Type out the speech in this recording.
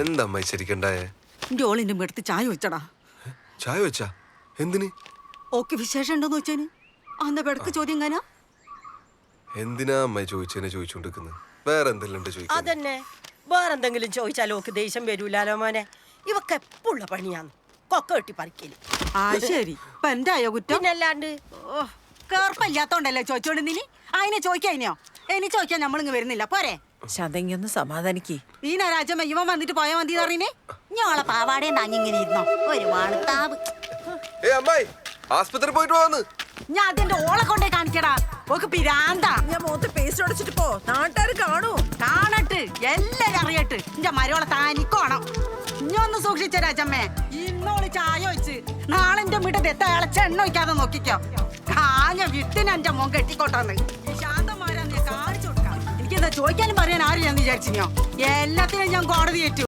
എന്താ ശരിക്കണ്ടായേ? എന്റെ ചായ വെച്ചടാ. ചായ വെച്ചാ? എന്തിന്? ഓക്ക് വിശേഷം ഉണ്ടോന്ന് വെച്ചാന് അന്ന പെടക്ക് ചോദ്യം എന്തിനാ അമ്മായി ചോദിച്ചതിനെ ചോദിച്ചോണ്ടിരിക്കുന്നത് വേറെ എന്തെല്ലാം ഉണ്ട് അതന്നെ. വേറെന്തെങ്കിലും ചോദിച്ചാലോ ഓക്ക് ദേഷ്യം വരൂലാലോ മോനെ. ഇവക്ക് എപ്പോഴുള്ള പണിയാന്ന്. കൊക്ക കെട്ടി പറിക്കൽ. ആ ശരി. ഇപ്പൊ എന്തായോ കുറ്റം? പിന്നല്ലാണ്ട്. ഓ കേർപ്പല്ലാത്തോണ്ടല്ലേ ചോദിച്ചോണ്ട് നീ അതിനെ ചോദിക്കാനോ ഇനി ചോദിക്കാൻ നമ്മളിങ്ങ് വരുന്നില്ല. പോരെ. ശതങ്ങിയൊന്ന് സമാധാനിക്കേ. ഈ രാജമ്മ ഇവൻ വന്നിട്ട് പോയാ മതി അറിയണേ ഞോളെ പാവാടയും താങ്ങി ഇങ്ങനെ ഇരുന്നോ? ഒരു വാണത്താവ് ഏ അമ്മായി ആസ്പത്രി പോയിട്ട് പോവാന്ന് ഞാൻ അതിന്റെ ഓളെ കൊണ്ടേ കാണിക്കടാ ഓക്ക് പിരാന്താ. ഞാൻ മുഖത്ത് പേസ്റ്റ് അടിച്ചിട്ട് പോ. നാട്ടുകാർ കാണൂ. കാണട്ട്. എല്ലാരും അറിയട്ട്. എന്റെ മരോളെ താനിക്കോണം. ഇഞ്ഞൊന്ന് ഒന്ന് സൂക്ഷിച്ച രാജമ്മേ. ഇന്നോൾ ചായ വെച്ച് നാളെ എന്റെ വീട്ടിൽ എത്ത അയാളെ എണ്ണ ഒഴിക്കാതെ നോക്കിക്കോ. കാഞ്ഞ വിട്ടിന് എന്റെ മോൻ കെട്ടിക്കോട്ടാന്ന്. ചോദിക്കാനും പറയാൻ ആരും ഞാൻ വിചാരിച്ചിരുന്നോ? എല്ലാത്തിനും ഞാൻ കോടതി ഏറ്റു.